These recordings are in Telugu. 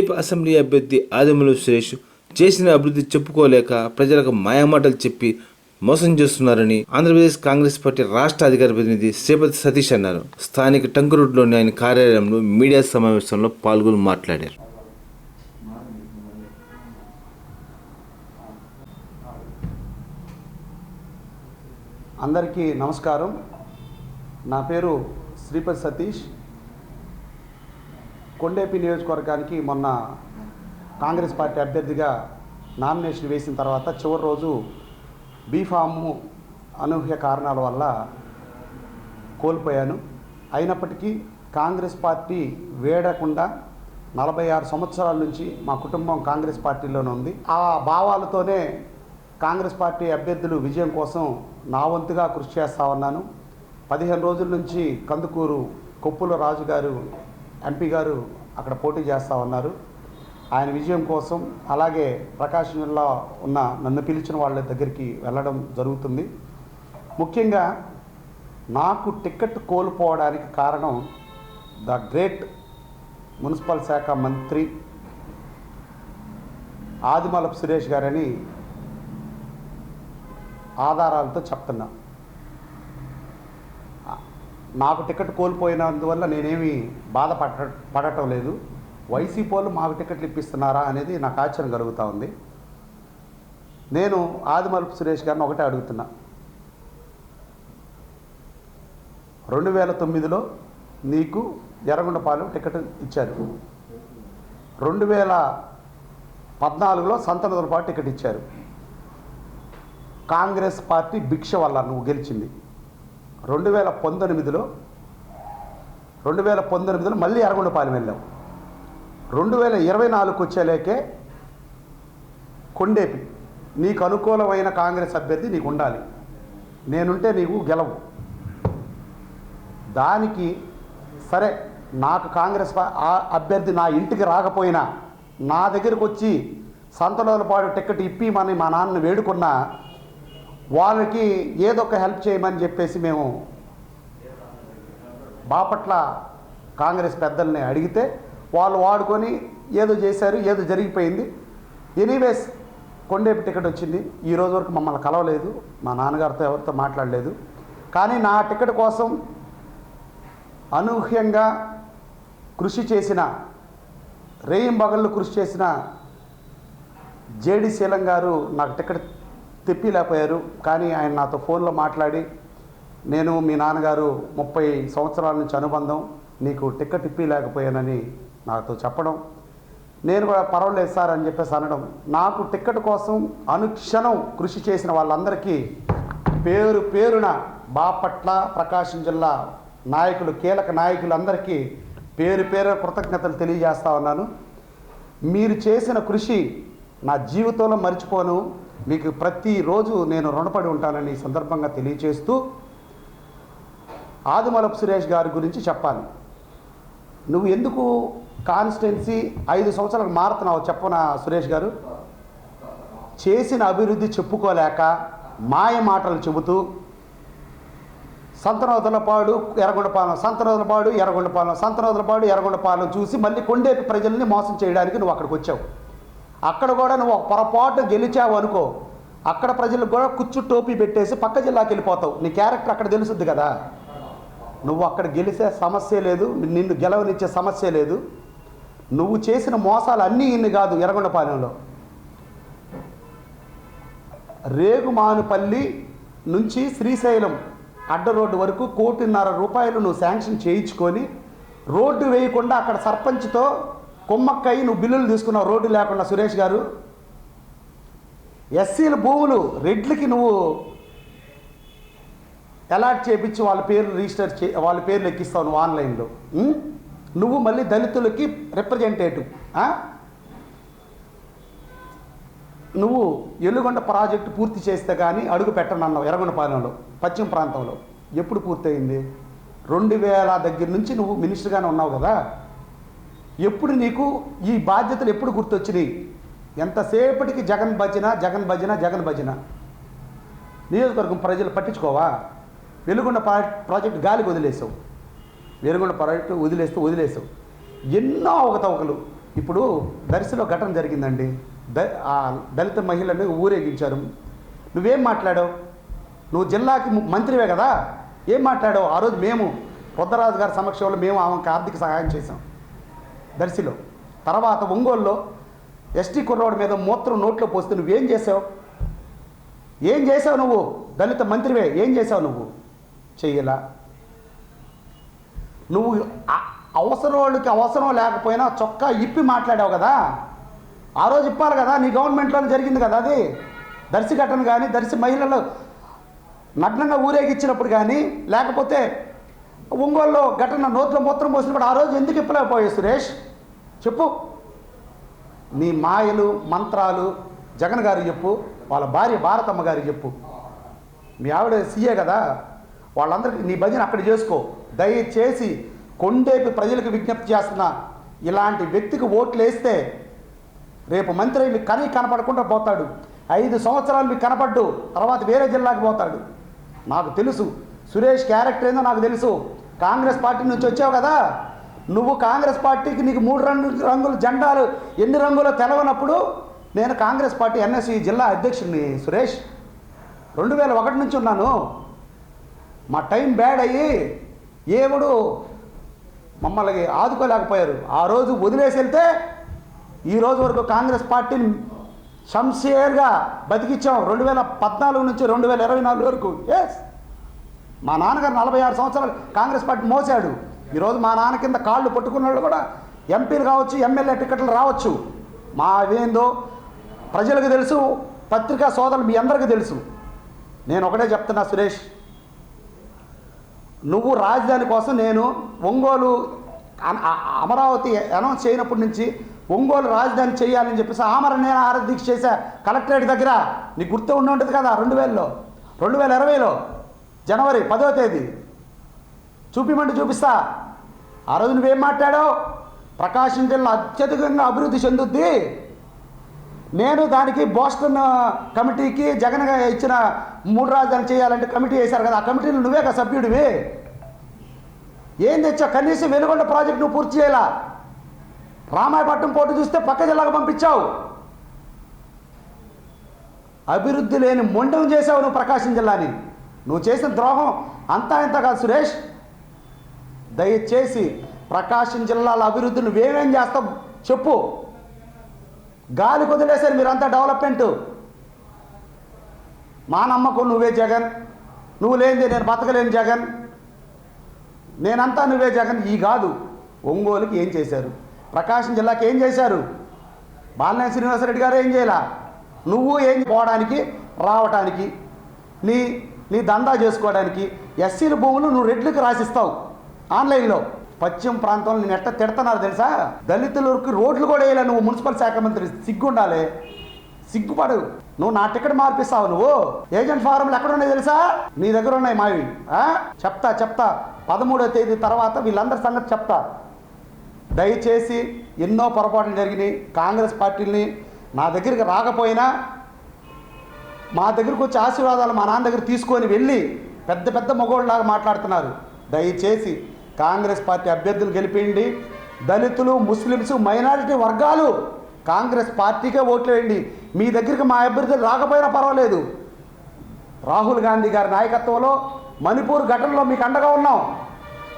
కొండేపి అసెంబ్లీ అభ్యర్థి ఆదిమూలు సురేష్ చేసిన అభివృద్ధి చెప్పుకోలేక ప్రజలకు మాయమాటలు చెప్పి మోసం చేస్తున్నారని ఆంధ్రప్రదేశ్ కాంగ్రెస్ పార్టీ రాష్ట్ర అధికార ప్రతినిధి శ్రీపతి సతీష్ అన్నారు. స్థానిక టంకురుడ్లోని ఆయన కార్యాలయంలో మీడియా సమావేశంలో పాల్గొని మాట్లాడారు. అందరికీ నమస్కారం. నా పేరు శ్రీపతి సతీష్. కొండేపి నియోజకవర్గానికి మొన్న కాంగ్రెస్ పార్టీ అభ్యర్థిగా నామినేషన్ వేసిన తర్వాత చివరి రోజు బీఫాము అనూహ్య కారణాల వల్ల కోల్పోయాను. అయినప్పటికీ కాంగ్రెస్ పార్టీ వేడకుండా నలభై ఆరు సంవత్సరాల నుంచి మా కుటుంబం కాంగ్రెస్ పార్టీలోనే ఉంది. ఆ భావాలతోనే కాంగ్రెస్ పార్టీ అభ్యర్థులు విజయం కోసం నా వంతుగా కృషి చేస్తా ఉన్నాను. పదిహేను రోజుల నుంచి కందుకూరు కొప్పుల రాజు గారు ఎంపీ గారు అక్కడ పోటీ చేస్తా ఉన్నారు. ఆయన విజయం కోసం అలాగే ప్రకాశం జిల్లా ఉన్న నన్ను పిలిచిన వాళ్ళ దగ్గరికి వెళ్ళడం జరుగుతుంది. ముఖ్యంగా నాకు టికెట్ కోల్పోవడానికి కారణం ద గ్రేట్ మున్సిపల్ శాఖ మంత్రి ఆదిమలపు సురేష్ గారని ఆధారాలతో చెప్తున్నా. నాకు టికెట్ కోల్పోయినందువల్ల నేనేమి బాధపడ పడటం లేదు. వైసీపీ వాళ్ళు మాకు టికెట్లు ఇప్పిస్తున్నారా అనేది నాకు ఆశ్చర్యం కలుగుతూ ఉంది. నేను ఆదిమలుపు సురేష్ గారిని ఒకటే అడుగుతున్నా. రెండు వేల తొమ్మిదిలో నీకు ఎర్రగొండపాలెం టికెట్ ఇచ్చారు. రెండు వేల పద్నాలుగులో సంతనదులపాటు టికెట్ ఇచ్చారు. కాంగ్రెస్ పార్టీ భిక్ష వల్ల నువ్వు గెలిచింది. రెండు వేల పంతొమ్మిదిలో రెండు వేల పంతొమ్మిదిలో మళ్ళీ ఎర్రగొండపాలెం వెళ్ళాం. రెండు వేల ఇరవై నాలుగుకి వచ్చేలేకే కొండేపి నీకు అనుకూలమైన కాంగ్రెస్ అభ్యర్థి నీకు ఉండాలి. నేనుంటే నీకు గెలవు. దానికి సరే నాకు కాంగ్రెస్ ఆ అభ్యర్థి నా ఇంటికి రాకపోయినా నా దగ్గరకు వచ్చి సంతలోలపాడు టికెట్ ఇప్పిమని మా నాన్న వేడుకున్నా వాళ్ళకి ఏదో ఒక హెల్ప్ చేయమని చెప్పేసి మేము బాపట్ల కాంగ్రెస్ పెద్దల్ని అడిగితే వాళ్ళు వాడుకొని ఏదో చేశారు ఏదో జరిగిపోయింది. ఎనీవేస్ కొండేపు టికెట్ వచ్చింది. ఈ రోజు వరకు మమ్మల్ని కలవలేదు. మా నాన్నగారితో ఎవరితో మాట్లాడలేదు. కానీ నా టికెట్ కోసం అనూహ్యంగా కృషి చేసిన రేయింబగళ్ళు కృషి చేసిన జేడి శీలం గారు నాకు టికెట్ తెప్పిలేకపోయారు. కానీ ఆయన నాతో ఫోన్లో మాట్లాడి నేను మీ నాన్నగారు ముప్పై సంవత్సరాల నుంచి అనుబంధం నీకు టిక్కెట్ ఇప్పిలేకపోయానని నాతో చెప్పడం. నేను కూడా పర్వాలేదు సార్ అని చెప్పేసి అనడం. నాకు టిక్కెట్ కోసం అనుక్షణం కృషి చేసిన వాళ్ళందరికీ పేరు పేరున బాపట్ల ప్రకాశం జిల్లా నాయకులు కీలక నాయకులందరికీ పేరు పేరు కృతజ్ఞతలు తెలియజేస్తా ఉన్నాను. మీరు చేసిన కృషి నా జీవితంలో మర్చిపోను. మీకు ప్రతిరోజు నేను రుణపడి ఉంటానని సందర్భంగా తెలియజేస్తూ ఆదిమలపు సురేష్ గారి గురించి చెప్పాలి. నువ్వు ఎందుకు కాన్స్టిట్యున్సీ ఐదు సంవత్సరాలకు మారుతున్నావు చెప్పనా సురేష్ గారు. చేసిన అభివృద్ధి చెప్పుకోలేక మాయ మాటలు చెబుతూ సంతనోదలపాడు ఎర్రగొండపాలెం సంతనోదలపాడు ఎర్రగొండపాలెం సంతనోదలపాడు ఎర్రగొండపాలెం చూసి మళ్ళీ కొండేపి ప్రజల్ని మోసం చేయడానికి నువ్వు అక్కడికి వచ్చావు. అక్కడ కూడా నువ్వు ఒక పొరపాటు గెలిచావు అనుకో. అక్కడ ప్రజలకు కూడా కుచ్చు టోపీ పెట్టేసి పక్క జిల్లాకి వెళ్ళిపోతావు. నీ క్యారెక్టర్ అక్కడ తెలుసుద్ది కదా. నువ్వు అక్కడ గెలిచే సమస్య లేదు. నిన్ను గెలవనిచ్చే సమస్య లేదు. నువ్వు చేసిన మోసాలు అన్నీ ఇన్ని కాదు ఎర్రగొండపాలెంలో. రేగుమానుపల్లి నుంచి శ్రీశైలం అడ్డ రోడ్డు వరకు కోటిన్నర రూపాయలు నువ్వు శాంక్షన్ చేయించుకొని రోడ్డు వేయకుండా అక్కడ సర్పంచ్తో కొమ్మక్కయి నువ్వు బిల్లులు తీసుకున్నావు రోడ్డు లేకుండా సురేష్ గారు. ఎస్సీల భూములు రెడ్లకి నువ్వు అలాట్ చేపించి వాళ్ళ పేర్లు రిజిస్టర్ చే వాళ్ళ పేర్లు ఎక్కిస్తావు నువ్వు ఆన్లైన్లో. నువ్వు మళ్ళీ దళితులకి రిప్రజెంటేటివ్ నువ్వు ఎల్లుగొండ ప్రాజెక్టు పూర్తి చేస్తే కానీ అడుగు పెట్టనన్నావు ఎర్రగొండపాలెంలో పశ్చిమ ప్రాంతంలో. ఎప్పుడు పూర్తయింది? రెండు వేల దగ్గర నుంచి నువ్వు మినిస్టర్గానే ఉన్నావు కదా. ఎప్పుడు నీకు ఈ బాధ్యతలు ఎప్పుడు గుర్తొచ్చినాయి? ఎంతసేపటికి జగన్ భజన జగన్ భజన జగన్ భజన? నియోజకవర్గం ప్రజలు పట్టించుకోవా? వెలుగొండ ప్రా- ప్రాజెక్టు గాలికి వదిలేసావు. వెలుగొండ ప్రాజెక్టు వదిలేస్తూ వదిలేసావు. ఎన్నో అవకతవకలు. ఇప్పుడు దర్శిలో ఘటన జరిగిందండి. ద ఆ దళిత మహిళని ఊరేగించారు. నువ్వేం మాట్లాడావు? నువ్వు జిల్లాకి మంత్రివే కదా? ఏం మాట్లాడావు? ఆ రోజు మేము రుద్రరాజు గారి సమక్షంలో మేము ఆమెకు ఆర్థిక సహాయం చేసాం దర్శిలో. తర్వాత ఒంగోలులో ఎస్టీ కుర్రోడి మీద మూత్రం నోట్లో పోస్తే నువ్వేం చేసావు? ఏం చేసావు నువ్వు? దళిత మంత్రివే ఏం చేసావు నువ్వు? చెయ్యలా. నువ్వు అవసరం వాళ్ళకి అవసరం లేకపోయినా చొక్కా ఇప్పి మాట్లాడావు కదా? ఆ రోజు ఇప్పాలి కదా? నీ గవర్నమెంట్లోనే జరిగింది కదా అది? దర్శి ఘటన కానీ దర్శి మహిళలు నగ్నంగా ఊరేగించినప్పుడు కానీ లేకపోతే ఒంగోలులో ఘటన నోట్లో మూత్రం పోసినప్పుడు ఆ రోజు ఎందుకు ఇప్పలేకపోయావు సురేష్? చెప్పు. నీ మాయలు మంత్రాలు జగన్ గారికి చెప్పు వాళ్ళ భార్య భారతమ్మ గారికి చెప్పు. మీ ఆవిడ సీఏ కదా? వాళ్ళందరికీ నీ భజన అక్కడ చేసుకో. దయచేసి కొండేపి ప్రజలకు విజ్ఞప్తి చేస్తున్న ఇలాంటి వ్యక్తికి ఓట్లు వేస్తే రేపు మంత్రి మీకు కనీ కనపడకుండా పోతాడు. ఐదు సంవత్సరాలు మీకు కనపడ్డు తర్వాత వేరే జిల్లాకి పోతాడు. నాకు తెలుసు. సురేష్ క్యారెక్టర్ ఏందో నాకు తెలుసు. కాంగ్రెస్ పార్టీ నుంచి వచ్చావు కదా? నువ్వు కాంగ్రెస్ పార్టీకి నీకు మూడు రంగు రంగుల జెండాలు ఎన్ని రంగులో తెలవనప్పుడు నేను కాంగ్రెస్ పార్టీ ఎన్ఎస్సి జిల్లా అధ్యక్షుడిని సురేష్. రెండు వేల ఒకటి నుంచి ఉన్నాను. మా టైం బ్యాడ్ అయ్యి ఏవుడు మమ్మల్ని ఆదుకోలేకపోయారు. ఆ రోజు వదిలేసి వెళ్తే ఈ రోజు వరకు కాంగ్రెస్ పార్టీని షంషేర్గా బతికించాం రెండు వేల పద్నాలుగు నుంచి రెండు వేల ఇరవై నాలుగు వరకు. ఎస్ మా నాన్నగారు నలభై ఆరు సంవత్సరాలు కాంగ్రెస్ పార్టీ మోసాడు. ఈరోజు మా నాన్న కింద కాళ్ళు పట్టుకున్న వాళ్ళు కూడా ఎంపీలు కావచ్చు ఎమ్మెల్యే టికెట్లు రావచ్చు. మా ఏందో ప్రజలకు తెలుసు పత్రికా సోదరులు మీ అందరికీ తెలుసు. నేను ఒకటే చెప్తున్నా సురేష్ నువ్వు రాజధాని కోసం నేను ఒంగోలు అన- అమరావతి అనౌన్స్ చేయనప్పటి నుంచి ఒంగోలు రాజధాని చేయాలని చెప్పేసి ఆమర నేను ఆరాధీక్ష చేశా. కలెక్టరేట్ దగ్గర. నీకు గుర్తు ఉండి ఉంటుంది కదా రెండు వేలలో. రెండు వేల ఇరవైలో. జనవరి పదో తేదీ. చూపిమంటే చూపిస్తా. ఆ రోజు నువ్వేం మాట్లాడావు? ప్రకాశం జిల్లా అత్యధికంగా అభివృద్ధి చెందుద్ది. నేను దానికి బోస్టన్ కమిటీకి జగన్ ఇచ్చిన మూడు రాజధాని చేయాలంటే కమిటీ వేశారు కదా ఆ కమిటీలో నువ్వే కదా సభ్యుడివి. ఏం తెచ్చావు? కనీసం వెలుగొండ ప్రాజెక్ట్ నువ్వు పూర్తి చేయాలా? రామాయపట్నం పోటీ చూస్తే పక్క జిల్లాకు పంపించావు. అభివృద్ధి లేని మొండం చేసావు నువ్వు ప్రకాశం జిల్లాని. నువ్వు చేసిన ద్రోహం అంతా ఇంత కాదు సురేష్? దయచేసి ప్రకాశం జిల్లాల అభివృద్ధి నువ్వేమేం చేస్తావు చెప్పు. గాలి కుదిలేశారు మీరంతా డెవలప్మెంట్. మా నమ్మకం నువ్వే జగన్. నువ్వు లేనిది నేను బతకలేను జగన్. నేనంతా నువ్వే జగన్. ఈ కాదు ఒంగోలుకి ఏం చేశారు? ప్రకాశం జిల్లాకి ఏం చేశారు? బాలినేని శ్రీనివాసరెడ్డి గారు ఏం చేయాల? నువ్వు ఏం పోవడానికి రావటానికి నీ నీ దందా చేసుకోవడానికి ఎస్సీల భూములు నువ్వు రెడ్లకు రాసిస్తావు. ఆన్లైన్లో. పశ్చిమ ప్రాంతంలో నేను ఎట్ట తిడుతున్నారు తెలుసా? దళితులకు రోడ్లు కూడా వేయాలి నువ్వు మున్సిపల్ శాఖ మంత్రి. సిగ్గుండాలి. సిగ్గుపడు. నువ్వు నా టికెట్ మార్పిస్తావు నువ్వు. ఏజెంట్ ఫారంలు ఎక్కడ ఉన్నాయి తెలుసా? నీ దగ్గర ఉన్నాయి మావి. చెప్తా చెప్తా. పదమూడో తేదీ తర్వాత వీళ్ళందరి సంగతి చెప్తా. దయచేసి ఎన్నో పొరపాట్లు జరిగినాయి. కాంగ్రెస్ పార్టీని నా దగ్గరికి రాకపోయినా మా దగ్గరకు వచ్చి ఆశీర్వాదాలు మా నాన్న దగ్గర తీసుకొని వెళ్ళి పెద్ద పెద్ద మగోళ్ళలాగా మాట్లాడుతున్నారు. దయచేసి కాంగ్రెస్ పార్టీ అభ్యర్థులు గెలిపిండి దళితులు ముస్లిమ్స్ మైనారిటీ వర్గాలు కాంగ్రెస్ పార్టీకే ఓట్లు వేయండి. మీ దగ్గరికి మా అభ్యర్థులు రాకపోయినా పర్వాలేదు. రాహుల్ గాంధీ గారి నాయకత్వంలో మణిపూర్ ఘటనలో మీకు అండగా ఉన్నాం.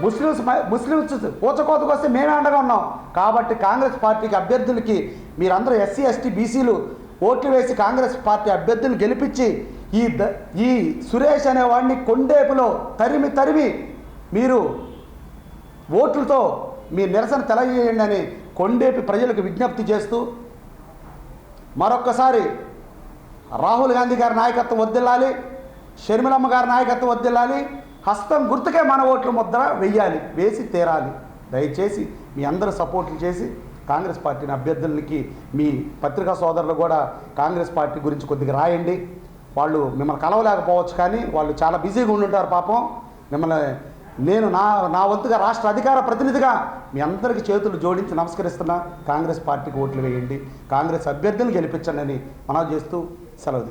ముస్లిమ్స్ ముస్లిమ్స్ పూచకోతకు వస్తే మేమే అండగా ఉన్నాం. కాబట్టి కాంగ్రెస్ పార్టీకి అభ్యర్థులకి మీరందరూ ఎస్సీ ఎస్టీ బీసీలు ఓట్లు వేసి కాంగ్రెస్ పార్టీ అభ్యర్థులు గెలిపించి ఈ ద ఈ సురేష్ అనేవాడిని కొండేపులో తరిమి తరిమి మీరు ఓట్లతో మీ నిరసన తెలియజేయండి అని కొండేపి ప్రజలకు విజ్ఞప్తి చేస్తూ మరొక్కసారి రాహుల్ గాంధీ గారి నాయకత్వం వద్దిల్లాలి షర్మిలమ్మ గారి నాయకత్వం వద్దిల్లాలి హస్తం గుర్తుకే మన ఓట్లు ముద్ర వెయ్యాలి వేసి తీరాలి. దయచేసి మీ అందరూ సపోర్ట్లు చేసి కాంగ్రెస్ పార్టీని అభ్యర్థులకి మీ పత్రికా సోదరులు కూడా కాంగ్రెస్ పార్టీ గురించి కొద్దిగా రాయండి. వాళ్ళు మిమ్మల్ని కలవలేకపోవచ్చు కానీ వాళ్ళు చాలా బిజీగా ఉండుంటారు పాపం. మిమ్మల్ని నేను నా నా వంతుగా రాష్ట్ర అధికార ప్రతినిధిగా మీ అందరికీ చేతులు జోడించి నమస్కరిస్తున్నా. కాంగ్రెస్ పార్టీకి ఓట్లు వేయండి. కాంగ్రెస్ అభ్యర్థులను గెలిపించండి అని మనవి చేస్తూ సెలవు